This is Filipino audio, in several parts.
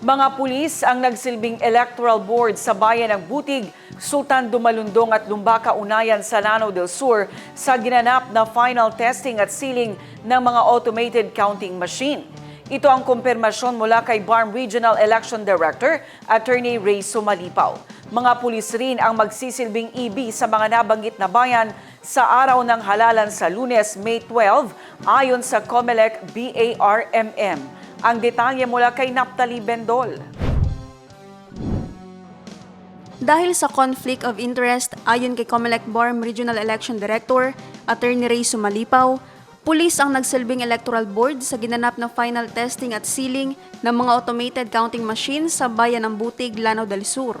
Mga pulis ang nagsilbing electoral board sa bayan ng Butig, Sultan Dumalundong at Lumbaka Unayan sa Lanao del Sur sa ginanap na final testing at sealing ng mga automated counting machine. Ito ang kumpirmasyon mula kay BARM Regional Election Director, Attorney Ray Sumalipaw. Mga pulis rin ang magsisilbing EB sa mga nabanggit na bayan sa araw ng halalan sa lunes, May 12, ayon sa COMELEC BARMM. Ang detalye mula kay Naptali Bendol. Dahil sa conflict of interest, ayon kay Comelec BARM Regional Election Director, Attorney Ray Sumalipaw, pulis ang nagsilbing electoral board sa ginanap na final testing at sealing ng mga automated counting machines sa bayan ng Butig, Lanao del Sur.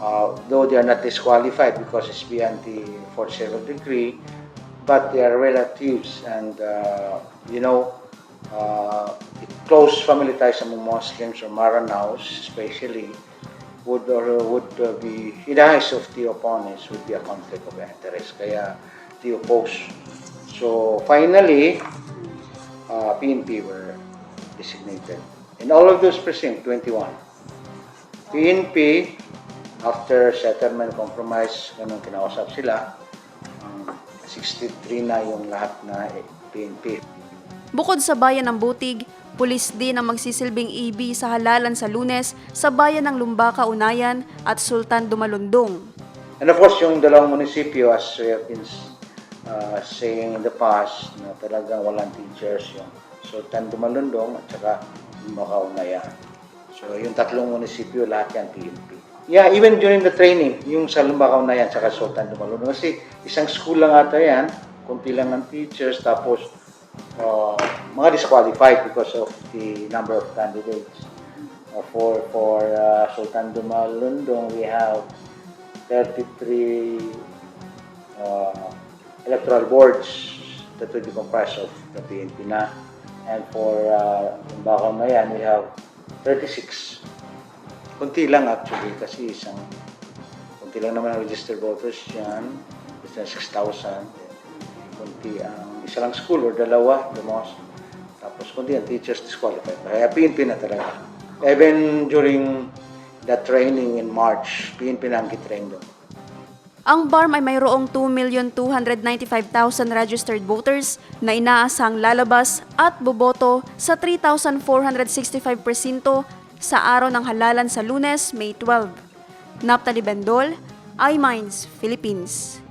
uh, though they are not disqualified because it's beyond the 47 degree, but they are relatives and, uh, you know, uh, close family ties among Muslims or Maranaos especially would or would uh, be, in the eyes of the opponents, would be a conflict of interest. Kaya they oppose. So finally, uh, PNP were designated. In all of those precincts, 21. PNP, after settlement compromise, ganun kinausap sila, um, 63 na yung lahat na eh, PNP. Bukod sa bayan ng Butig, pulis din ang magsisilbing EB sa halalan sa lunes sa bayan ng Lumbaka, Unayan at Sultan Dumalundong. And of course, yung dalawang munisipyo, as we have been uh, saying in the past, na talagang walang teachers, yung Sultan Dumalundong at saka Makaunaya. So, yung tatlong munisipyo, lahat yan PNP. Yeah, even during the training, yung sa Lumbakaunaya at saka Sultan Dumalundong. Kasi isang school lang ata yan, kunti lang ng teachers, tapos uh, mga disqualified because of the number of candidates. Uh, for for uh, Sultan Dumalundong, we have 33 uh, electoral boards that will be comprised of the PNP na. And for uh, Bacau Mayan, we have 36. Kunti lang actually kasi isang kunti lang naman ang registered voters yan. It's na 6,000. Kunti ang isa lang school or dalawa, the most. Tapos kunti ang teachers disqualified. Kaya PNP na talaga. Even during the training in March, PNP na ang kitrain doon. Ang BARM ay mayroong 2,295,000 registered voters na inaasang lalabas at boboto sa 3,465 presinto sa araw ng halalan sa lunes, May 12. Naptali Bendol, iMinds, Philippines.